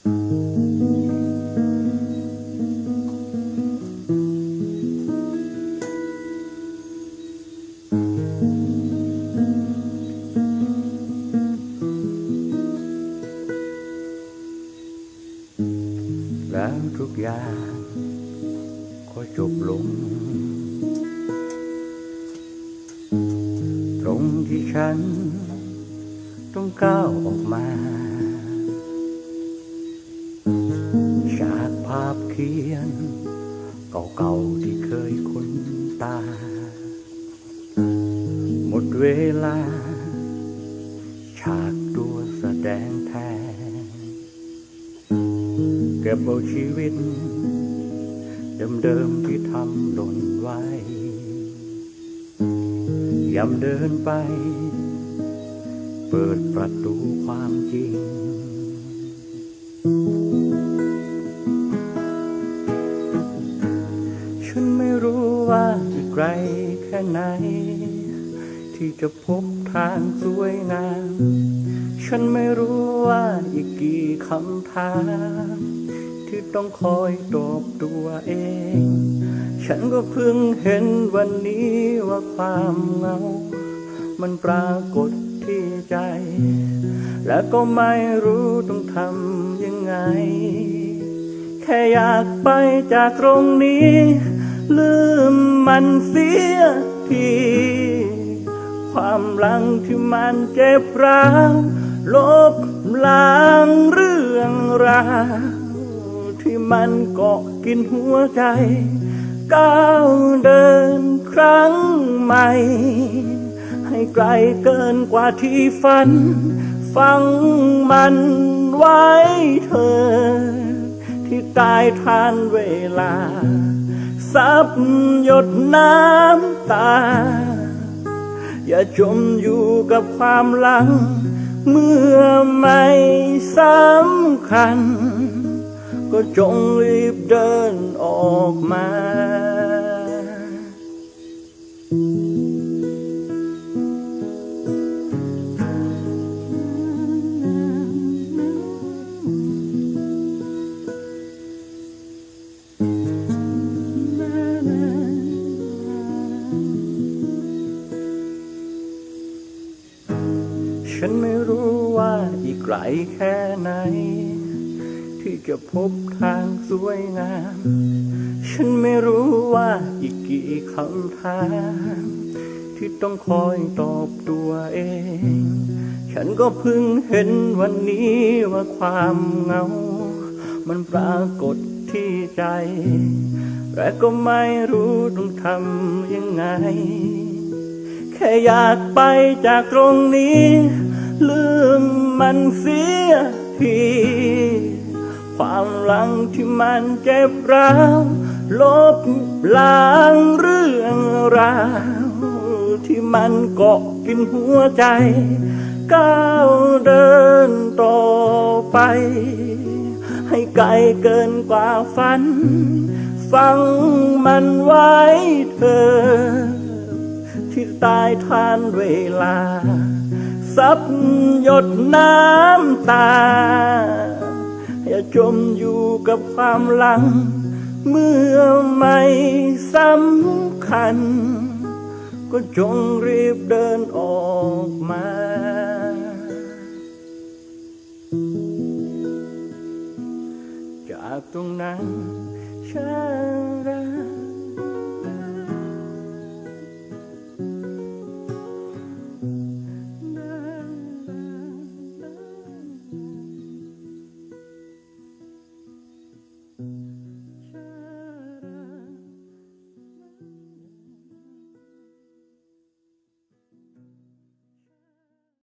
แล้วทุกอย่างก็จบลง ตรงที่ฉันต้องก้าวออกมา ภาพเขียน เก่าๆที่เคยคุ้นตา หมดเวลา ฉากตัวแสดงแทนเก็บเอาชีวิต เดิมๆที่ทำหล่นไว้ยำเดินไป เปิดประตูความจริง รู้ว่าอีกไกลแค่ไหน ที่จะพบทางสวยงาม ฉันไม่รู้ว่าอีกกี่คำถาม ที่ต้องคอยตอบตัวเอง ฉันก็เพิ่งเห็นวันนี้ว่าความเหงา มันปรากฏที่ใจ และก็ไม่รู้ต้องทำยังไง แค่อยากไปจากตรงนี้ ลืมมันเสียที ความหลังที่มันเจ็บร้าวลบล้างเรื่องราวที่มันเกาะกินหัวใจ ก้าวเดินครั้งใหม่ ให้ไกลเกินกว่าที่ฝัน ฟังมันไว้เธอ ที่ตายทานเวลา ซับหยดน้ำตา อย่าจมอยู่กับความหลัง เมื่อไม่สำคัญ ก็จงรีบเดินออกมา ฉันไม่รู้ว่าอีกไกลแค่ไหน ที่จะพบทางสวยงาม ฉันไม่รู้ว่าอีกกี่คำถามที่ต้องคอยตอบตัวเอง ฉันก็เพิ่งเห็นวันนี้ว่าความเงา มันปรากฏที่ใจแต่ก็ไม่รู้ต้องทำยังไง แค่อยากไปจากตรงนี้ ลืมมันเสียทีความหลังที่มันเจ็บร้าวลบล้างเรื่องราวที่มันเกาะกินหัวใจ ก้าวเดินต่อไป ให้ไกลเกินกว่าฝัน ฟังมันไว้เธอ ที่ตายทานเวลา ซับหยดน้ำตา อย่าจมอยู่กับความหลัง เมื่อไม่สำคัญ ก็จงรีบเดินออกมาจากตรงนั้นฉัน